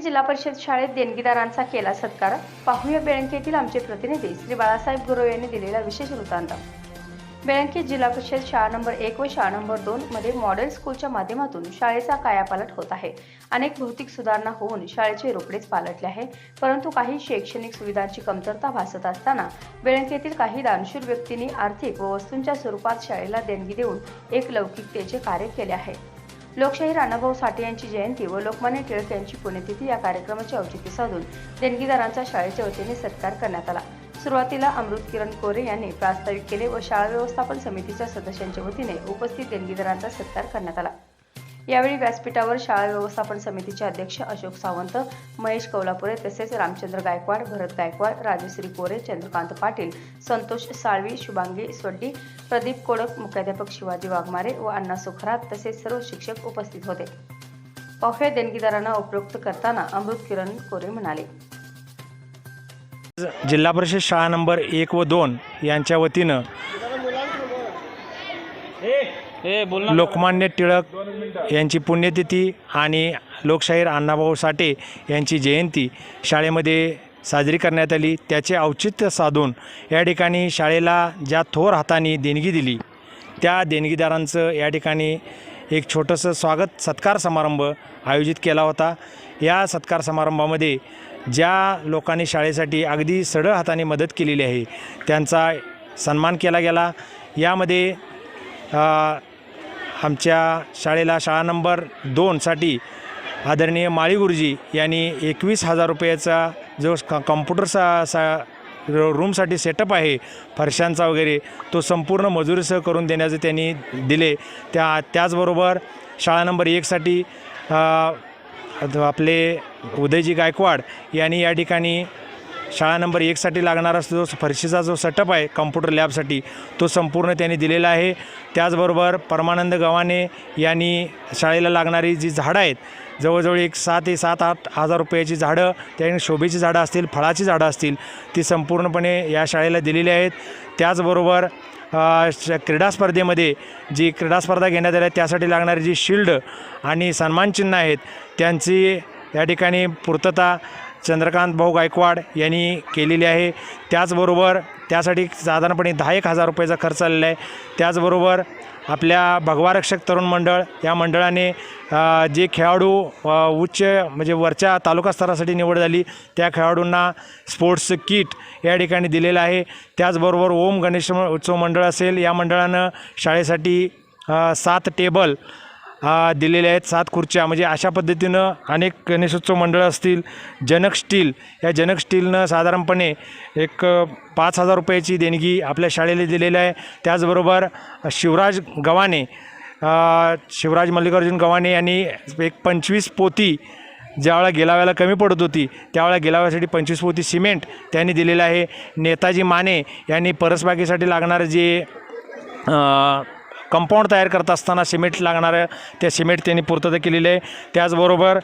जिल्हा परिषद शाळेत देणगीदारांचा केला सत्कार. पाहूया बेळंकीतील आमचे प्रतिनिधी श्री बाळासाहेब गुरव यांनी दिलेला विशेष वृत्तांत. बेळंकी जिल्हा परिषद शाळा नंबर एक व शाळा नंबर दोन मध्ये मॉडेल स्कूलच्या माध्यमातून शाळेचा कायापालट होत आहे. अनेक भौतिक सुधारणा होऊन शाळेचे रोकडेच पालटले आहे. परंतु काही शैक्षणिक सुविधांची कमतरता भासत असताना बेळंकेतील काही दानशूर व्यक्तींनी आर्थिक व वस्तूंच्या स्वरूपात शाळेला देणगी देऊन एक लौकिकतेचे कार्य केले आहे. लोकशाही राणाभाऊ साठे यांची जयंती व लोकमान्य टिळक यांची पुण्यतिथी या कार्यक्रमाचे औचित्य साधून देणगीदारांचा शाळेच्या वतीने सत्कार करण्यात आला. सुरुवातीला अमृत किरण कोरे यांनी प्रास्ताविक केले व शाळा व्यवस्थापन समितीच्या सदस्यांच्या वतीने उपस्थित देणगीदारांचा सत्कार करण्यात आला. यावेळी व्यासपीठावर शाळा व्यवस्थापन समितीचे अध्यक्ष अशोक सावंत महेश कौलापुरे तसेच रामचंद्र गायकवाड भरत गायकवाड राजश्री कोरे चंद्रकांत पाटील संतोष साळवी शुभांगी स्वड्डी प्रदीप कोडक मुख्याध्यापक शिवाजी वाघमारे व अण्णा सुखरात तसेच सर्व शिक्षक उपस्थित होते. पाहुया देणगीदारांना उपयुक्त करताना अमृत किरण कोरे म्हणाले. जिल्हा परिषद शाळा नंबर एक व दोन यांच्या वतीनं लोकमान्य टिळक यांची पुण्यतिथी आणि लोकशाहीर अण्णाभाऊ साठे यांची जयंती शाळेमध्ये साजरी करण्यात आली. त्याचे औचित्य साधून या ठिकाणी शाळेला ज्या थोर हाताने देणगी दिली त्या देणगीदारांचं या ठिकाणी एक छोटंसं स्वागत सत्कार समारंभ आयोजित केला होता. या सत्कार समारंभामध्ये ज्या लोकांनी शाळेसाठी अगदी सरळ हाताने मदत केलेली आहे त्यांचा सन्मान केला गेला. यामध्ये आमच्या शाळेला शाळा नंबर दोनसाठी आदरणीय माळी गुरुजी यांनी एकवीस हजार रुपयाचा जो क कम्प्युटर सा सा रूमसाठी सेटअप आहे फरशांचा वगैरे तो संपूर्ण मजुरीसह करून देण्याचे त्यांनी दिले. त्या त्याचबरोबर शाळा नंबर एकसाठी आपले उदयजी गायकवाड यांनी या ठिकाणी शाळा नंबर एकसाठी लागणारा जो फरशीचा जो सेटअप आहे कम्प्युटर लॅबसाठी तो संपूर्ण त्यांनी दिलेला आहे. त्याचबरोबर परमानंद गव्हाणे यांनी शाळेला लागणारी जी झाडं आहेत जवळजवळ एक सात ते सात आठ हजार रुपयाची झाडं त्यांनी शोभेची झाडं असतील फळाची झाडं असतील ती संपूर्णपणे या शाळेला दिलेली आहेत. त्याचबरोबर श- क्रीडा स्पर्धेमध्ये जी क्रीडा स्पर्धा घेण्यात आल्या त्यासाठी लागणारी जी शिल्ड आणि सन्मानचिन्ह आहेत त्यांची या ठिकाणी पूर्तता चंद्रकांत भाऊ गायकवाड यांनी केलेली आहे. त्याचबरोबर त्यासाठी साधारणपणे दहा एक हजार रुपयाचा खर्च आलेला आहे. त्याचबरोबर आपल्या भगवा रक्षक तरुण मंडळ या मंडळाने जे खेळाडू उच्च म्हणजे वरच्या तालुका स्तरासाठी निवड झाली त्या खेळाडूंना स्पोर्ट्स किट या ठिकाणी दिलेलं आहे. त्याचबरोबर ओम गणेश उत्सव मंडळ असेल या मंडळानं शाळेसाठी सात टेबल दिलेले आहेत सात खुर्च्या. म्हणजे अशा पद्धतीनं अनेक गणेशोत्सव मंडळं असतील जनक स्टील या जनक स्टीलनं साधारणपणे एक पाच हजार रुपयाची देणगी आपल्या शाळेला दिलेली आहे. त्याचबरोबर शिवराज गव्हाणे शिवराज मल्लिकार्जुन गव्हाणे यांनी एक पंचवीस पोती ज्यावेळा गेलाव्याला कमी पडत होती त्यावेळेला गेलाव्यासाठी पंचवीस पोती सिमेंट त्यांनी दिलेलं आहे. नेताजी माने यांनी परसबागेसाठी लागणारं जे कंपाऊंड तयार करत असताना सिमेंट लागणारं त्या सिमेंट त्यांनी पूर्तता केलेली आहे. त्याचबरोबर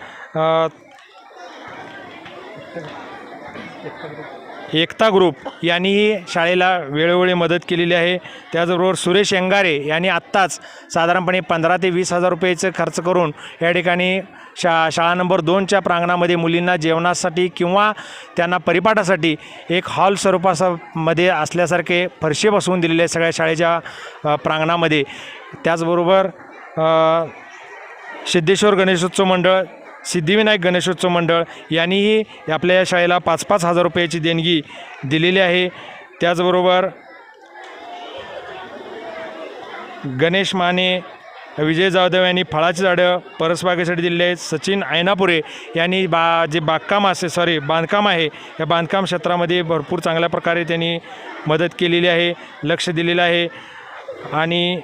एकता ग्रुप यांनीही शाळेला वेळोवेळी मदत केलेली आहे. त्याचबरोबर सुरेश अंगारे यांनी आत्ताच साधारणपणे पंधरा ते वीस हजार रुपयेचं खर्च करून या ठिकाणी शा शाळा नंबर दोनच्या प्रांगणामध्ये मुलींना जेवणासाठी किंवा त्यांना परिपाठासाठी एक हॉल स्वरूपामध्ये असल्यासारखे फरशे बसवून दिलेले आहे सगळ्या शाळेच्या प्रांगणामध्ये. त्याचबरोबर सिद्धेश्वर गणेशोत्सव मंडळ सिद्धिविनायक गणेशोत्सव मंडळ यांनीही आपल्या या शाळेला पाच पाच हजार रुपयाची देणगी दिलेली आहे. त्याचबरोबर गणेश माने विजय जाधव यांनी फळाची झाडं परसबागेसाठी दिलेली आहेत. सचिन ऐनापुरे यांनी बा जे बागकाम असे सॉरी बांधकाम आहे या बांधकाम क्षेत्रामध्ये भरपूर चांगल्या प्रकारे त्यांनी मदत केलेली आहे लक्ष दिलेलं आहे. आणि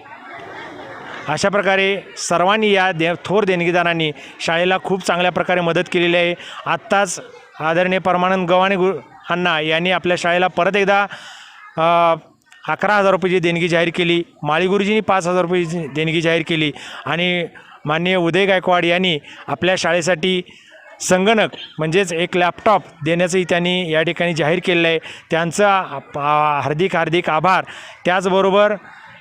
अशा प्रकारे सर्वांनी या दे थोर देणगीदारांनी शाळेला खूप चांगल्या प्रकारे मदत केलेली आहे. आत्ताच आदरणीय परमानंद गव्हाणे गु अण्णा यांनी आपल्या शाळेला परत एकदा अकरा हजार रुपयाची देणगी जाहीर केली माळीगुरुजींनी पाच हजार रुपयाची देणगी जाहीर केली आणि माननीय उदय गायकवाड यांनी आपल्या शाळेसाठी संगणक म्हणजेच एक लॅपटॉप देण्याचंही त्यांनी या ठिकाणी जाहीर केलेलं आहे. त्यांचा हार्दिक हार्दिक आभार. त्याचबरोबर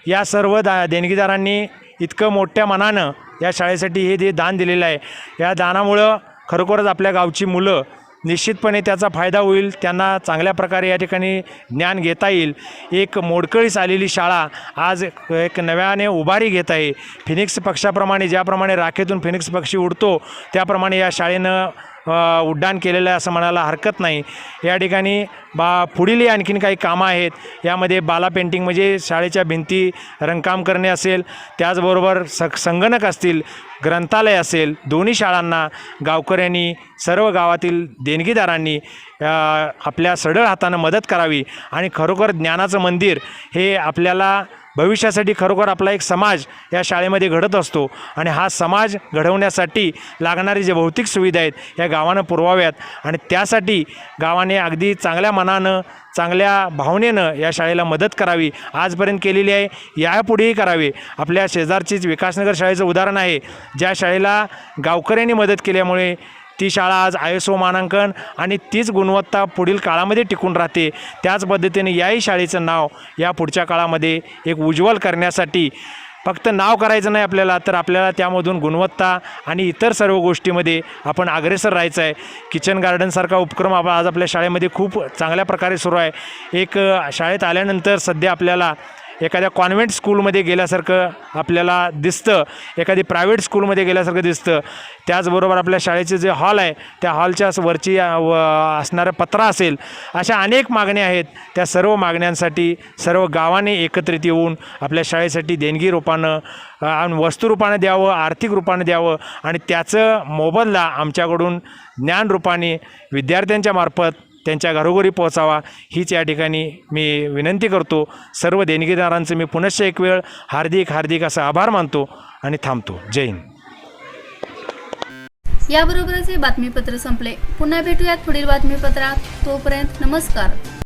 या सर्व दा देणगीदारांनी इतकं मोठ्या मनानं या शाळेसाठी हे जे दान दिलेलं आहे या दानामुळं खरोखरच आपल्या गावची मुलं निश्चितपणे त्याचा फायदा होईल त्यांना चांगल्या प्रकारे या ठिकाणी ज्ञान घेता येईल. एक मोडकळीस आलेली शाळा आज एक नव्याने उभारी घेत आहे. फिनिक्स पक्षाप्रमाणे ज्याप्रमाणे राखेतून फिनिक्स पक्षी उडतो त्याप्रमाणे या शाळेनं उड्डाण केलेलं आहे असं म्हणायला हरकत नाही. या ठिकाणी बा पुढीलही आणखीन काही कामं आहेत. यामध्ये बाला पेंटिंग म्हणजे शाळेच्या भिंती रंगकाम करणे असेल त्याचबरोबर स संगणक असतील ग्रंथालय असेल दोन्ही शाळांना गावकऱ्यांनी सर्व गावातील देणगीदारांनी आपल्या सडळ हातानं मदत करावी आणि खरोखर ज्ञानाचं मंदिर हे आपल्याला भविष्यासाठी खरोखर आपला एक समाज या शाळेमध्ये घडत असतो. आणि हा समाज घडवण्यासाठी लागणारी जे भौतिक सुविधा आहेत या गावानं पुरवाव्यात. आणि त्यासाठी गावाने अगदी चांगल्या मनानं चांगल्या भावनेनं या शाळेला मदत करावी आजपर्यंत केलेली आहे. यापुढेही करावी. आपल्या शेजारचीच विकासनगर शाळेचं उदाहरण आहे. ज्या शाळेला गावकऱ्यांनी मदत केल्यामुळे ती शाळा आज आय एस ओ मानांकन आणि तीच गुणवत्ता पुढील काळामध्ये टिकून राहते. त्याच पद्धतीने याही शाळेचं नाव या पुढच्या काळामध्ये एक उज्ज्वल करण्यासाठी फक्त नाव करायचं नाही आपल्याला तर आपल्याला त्यामधून गुणवत्ता आणि इतर सर्व गोष्टीमध्ये आपण अग्रेसर राहायचं आहे किचन गार्डनसारखा उपक्रम आप आज आपल्या शाळेमध्ये खूप चांगल्या प्रकारे सुरू आहे. एक शाळेत आल्यानंतर सध्या आपल्याला एखाद्या कॉन्व्हेंट स्कूलमध्ये गेल्यासारखं आपल्याला दिसतं एखादी प्रायव्हेट स्कूलमध्ये गेल्यासारखं दिसतं. त्याचबरोबर आपल्या शाळेचे जे हॉल आहे त्या हॉलच्या वरची व असणारं पत्रा असेल अशा अनेक मागण्या आहेत. त्या सर्व मागण्यांसाठी सर्व गावाने एकत्रित येऊन आपल्या शाळेसाठी देणगी रूपानं आणि वस्तुरूपानं द्यावं आर्थिक रूपानं द्यावं आणि त्याचं मोबदला आमच्याकडून ज्ञानरूपाने विद्यार्थ्यांच्या मार्फत त्यांच्या घरोघरी पोहोचावा हीच या ठिकाणी मी विनंती करतो. सर्व देणगीदारांचं मी पुनश्च एक वेळ हार्दिक हार्दिक असा आभार मानतो आणि थांबतो. जय हिंद. याबरोबरच हे बातमीपत्र संपले. पुन्हा भेटूयात पुढील बातमीपत्रात. तोपर्यंत नमस्कार.